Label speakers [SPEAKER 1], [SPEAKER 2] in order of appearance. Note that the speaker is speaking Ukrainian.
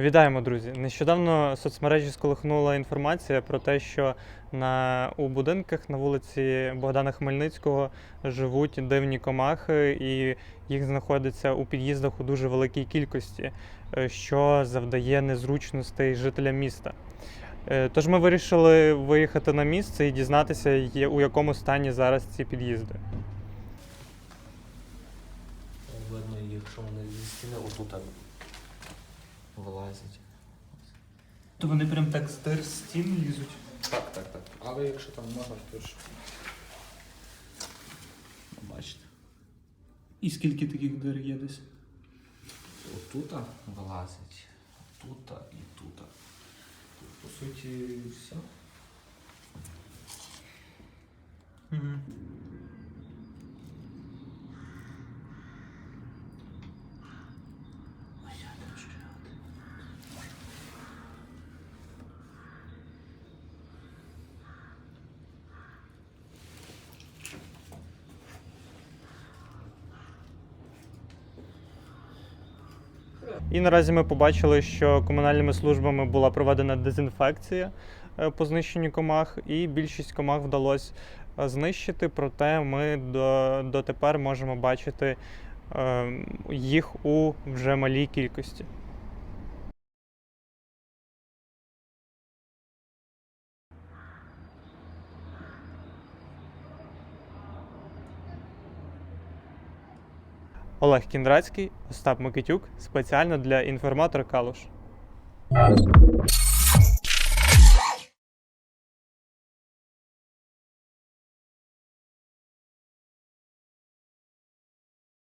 [SPEAKER 1] Вітаємо, друзі! Нещодавно соцмережі сколихнула інформація про те, що на, у будинках на вулиці Богдана Хмельницького живуть дивні комахи, і їх знаходиться у під'їздах у дуже великій кількості, е, що завдає незручностей жителям міста. Е, Тож ми вирішили виїхати на місце і дізнатися, у якому стані зараз ці під'їзди.
[SPEAKER 2] Видно їх, що вони зі стіни отут вилазять.
[SPEAKER 1] То вони прям так з дир стін лізуть.
[SPEAKER 3] Так, так, так. Але якщо там можна, то ж. Бачите.
[SPEAKER 1] І скільки таких дир є десь?
[SPEAKER 2] Отут вилазять, тут і. Тут, по суті, все.
[SPEAKER 1] І наразі ми побачили, що комунальними службами була проведена дезінфекція е, по знищенню комах, і більшість комах вдалося е, знищити, проте ми до, дотепер можемо бачити е, їх у вже малій кількості. Олег Кіндрацький, Остап Микитюк спеціально для інформатора Калуш.